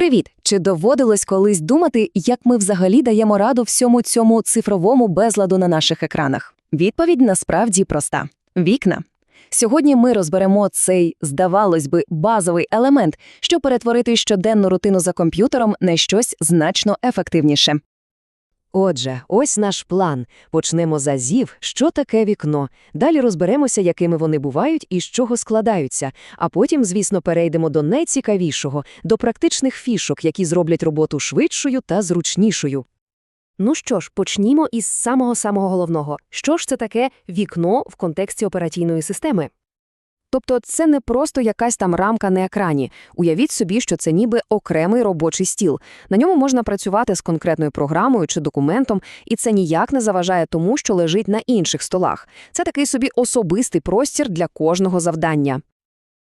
Привіт! Чи доводилось колись думати, як ми взагалі даємо раду всьому цьому цифровому безладу на наших екранах? Відповідь насправді проста: вікна. Сьогодні ми розберемо цей, здавалось би, базовий елемент, щоб перетворити щоденну рутину за комп'ютером на щось значно ефективніше. Отже, ось наш план. Почнемо з азів, що таке вікно. Далі розберемося, якими вони бувають і з чого складаються. А потім, звісно, перейдемо до найцікавішого, до практичних фішок, які зроблять роботу швидшою та зручнішою. Ну що ж, почнімо із самого-самого головного. Що ж це таке вікно в контексті операційної системи? Тобто це не просто якась там рамка на екрані. Уявіть собі, що це ніби окремий робочий стіл. На ньому можна працювати з конкретною програмою чи документом, і це ніяк не заважає тому, що лежить на інших столах. Це такий собі особистий простір для кожного завдання.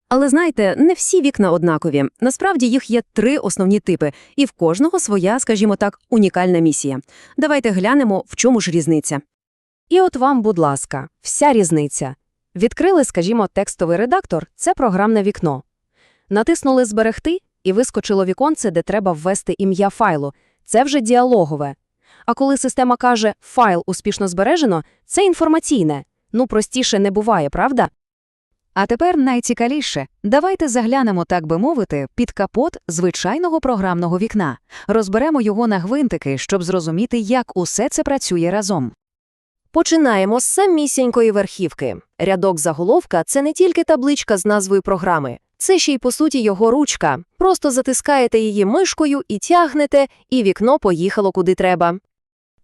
Але знаєте, не всі вікна однакові. Насправді їх є три основні типи, і в кожного своя, скажімо так, унікальна місія. Давайте глянемо, в чому ж різниця. І от вам, будь ласка, вся різниця. Відкрили, скажімо, текстовий редактор – це програмне вікно. Натиснули «Зберегти» і вискочило віконце, де треба ввести ім'я файлу. Це вже діалогове. А коли система каже «файл успішно збережено», це інформаційне. Ну, простіше не буває, правда? А тепер найцікавіше. Давайте заглянемо, так би мовити, під капот звичайного програмного вікна. Розберемо його на гвинтики, щоб зрозуміти, як усе це працює разом. Починаємо з самісінької верхівки. Рядок заголовка – це не тільки табличка з назвою програми. Це ще й, по суті, його ручка. Просто затискаєте її мишкою і тягнете, і вікно поїхало куди треба.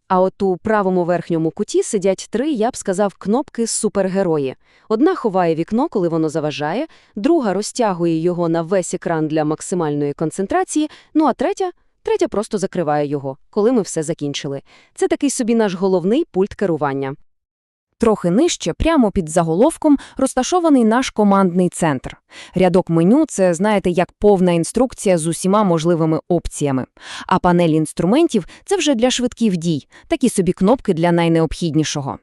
А от у правому верхньому куті сидять три, я б сказав, кнопки супергерої. Одна ховає вікно, коли воно заважає, друга розтягує його на весь екран для максимальної концентрації, ну а третя третя просто закриває його, коли ми все закінчили. Це такий собі наш головний пульт керування. Трохи нижче, прямо під заголовком, розташований наш командний центр. Рядок меню – це, знаєте, як повна інструкція з усіма можливими опціями. А панель інструментів – це вже для швидких дій, такі собі кнопки для найнеобхіднішого.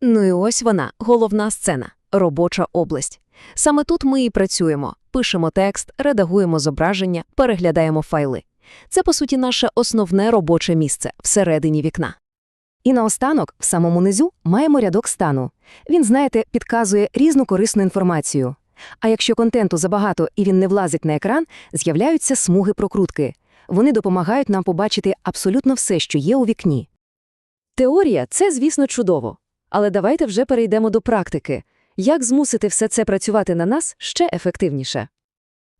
Ну і ось вона, головна сцена – робоча область. Саме тут ми і працюємо, пишемо текст, редагуємо зображення, переглядаємо файли. Це, по суті, наше основне робоче місце всередині вікна. І наостанок, в самому низу, маємо рядок стану. Він, знаєте, підказує різну корисну інформацію. А якщо контенту забагато і він не влазить на екран, з'являються смуги прокрутки. Вони допомагають нам побачити абсолютно все, що є у вікні. Теорія це, звісно, чудово. Але давайте вже перейдемо до практики. Як змусити все це працювати на нас ще ефективніше?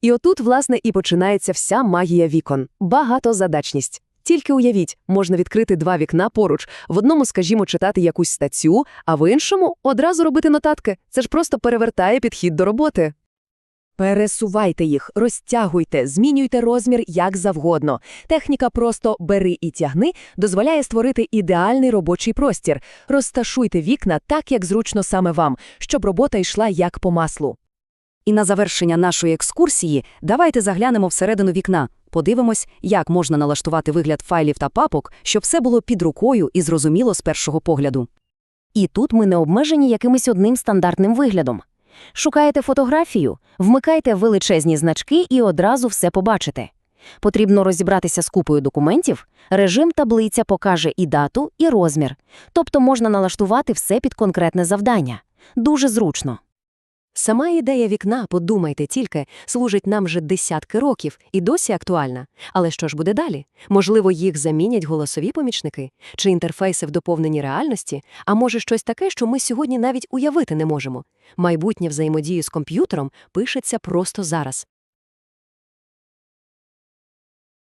І отут, власне, і починається вся магія вікон – багатозадачність. Тільки уявіть, можна відкрити два вікна поруч, в одному, скажімо, читати якусь статтю, а в іншому одразу робити нотатки. Це ж просто перевертає підхід до роботи. Пересувайте їх, розтягуйте, змінюйте розмір як завгодно. Техніка просто «бери і тягни» дозволяє створити ідеальний робочий простір. Розташуйте вікна так, як зручно саме вам, щоб робота йшла як по маслу. І на завершення нашої екскурсії давайте заглянемо всередину вікна, подивимось, як можна налаштувати вигляд файлів та папок, щоб все було під рукою і зрозуміло з першого погляду. І тут ми не обмежені якимось одним стандартним виглядом. Шукаєте фотографію, вмикайте величезні значки і одразу все побачите. Потрібно розібратися з купою документів, режим таблиця покаже і дату, і розмір, тобто можна налаштувати все під конкретне завдання. Дуже зручно. Сама ідея вікна, подумайте тільки, служить нам вже десятки років і досі актуальна. Але що ж буде далі? Можливо, їх замінять голосові помічники чи інтерфейси в доповненій реальності, а може щось таке, що ми сьогодні навіть уявити не можемо. Майбутнє взаємодії з комп'ютером пишеться просто зараз.